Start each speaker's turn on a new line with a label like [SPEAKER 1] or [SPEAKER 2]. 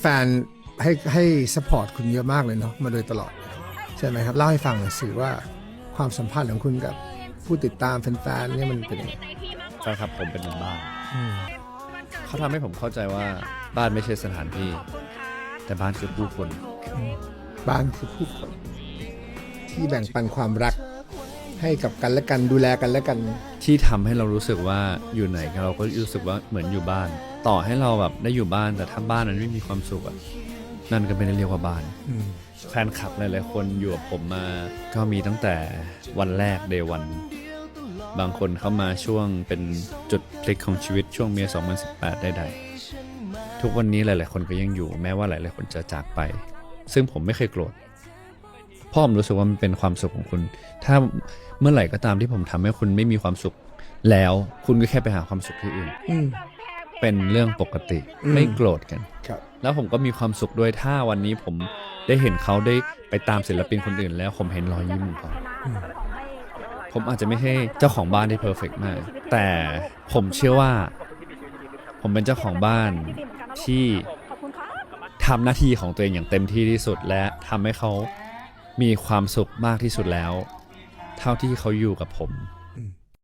[SPEAKER 1] แฟนๆให้ให้สปอร์ตคุณเยอะมากเลยเนาะมาโดยตลอด ใช่ไหมครับ เล่าให้ฟังหน่อยสิว่าความสัมพันธ์ของคุณกับผู้ติดตามแฟนๆเนี่ยมันเป็นยังไง
[SPEAKER 2] ใช่ครับผมเป็นเหมือนบ้านเขาทำให้ผมเข้าใจว่าบ้านไม่ใช่สถานที่ แต่บ้านคือผู้คน
[SPEAKER 1] บ้านคือผู้คนที่แบ่งปันความรัก ให้กับกันและกันดูแลกันและกัน
[SPEAKER 2] ที่ทำให้เรารู้สึกว่าอยู่ไหนเราก็รู้สึกว่าเหมือนอยู่บ้าน ต่อให้เราแบบได้อยู่บ้านแต่ถ้าบ้านมันไม่มีความสุขอะนั่นก็ไม่ได้เรียกว่าบ้าน
[SPEAKER 1] อืม
[SPEAKER 2] แฟนคลับหลายๆคนอยู่กับผมมา ก็มีตั้งแต่วันแรกเดวัน บางคนเข้ามาช่วงเป็นจุดพลิกของชีวิตช่วงเมีย2018 ได้ๆทุกวันนี้หลาย ๆ คนก็ยังอยู่แม้ว่าหลาย ๆ คนจะจากไป ซึ่งผมไม่เคยโกรธเพ่อผมรู้สึกว่ามันเป็นความสุขของคุณ ถ้าเมื่อไหร่ก็ตามที่ผมทำให้คุณไม่มีความสุข แล้วคุณก็แค่ไปหาความสุขที่อื่น
[SPEAKER 1] อืม
[SPEAKER 2] เป็นเรื่องปกติ
[SPEAKER 1] อืม
[SPEAKER 2] ไม่โกรธกัน
[SPEAKER 1] ครับ
[SPEAKER 2] แล้วผมก็มีความสุขด้วยถ้าวันนี้ผมได้เห็นเขาได้ไปตามศิลปินคนอื่น แล้วผมเห็นรอยยิ้มของเขาผมอาจจะไม่ใช่เจ้าของบ้านที่เพอร์เฟกมาก แต่ผมเชื่อว่า ผมเป็นเจ้าของบ้านที่ทำหน้าที่ของตัวเองอย่างเต็มที่ที่สุดและทำให้เขา มีความสุขมากที่สุดแล้ว เท่าที่เขาอยู่กับผม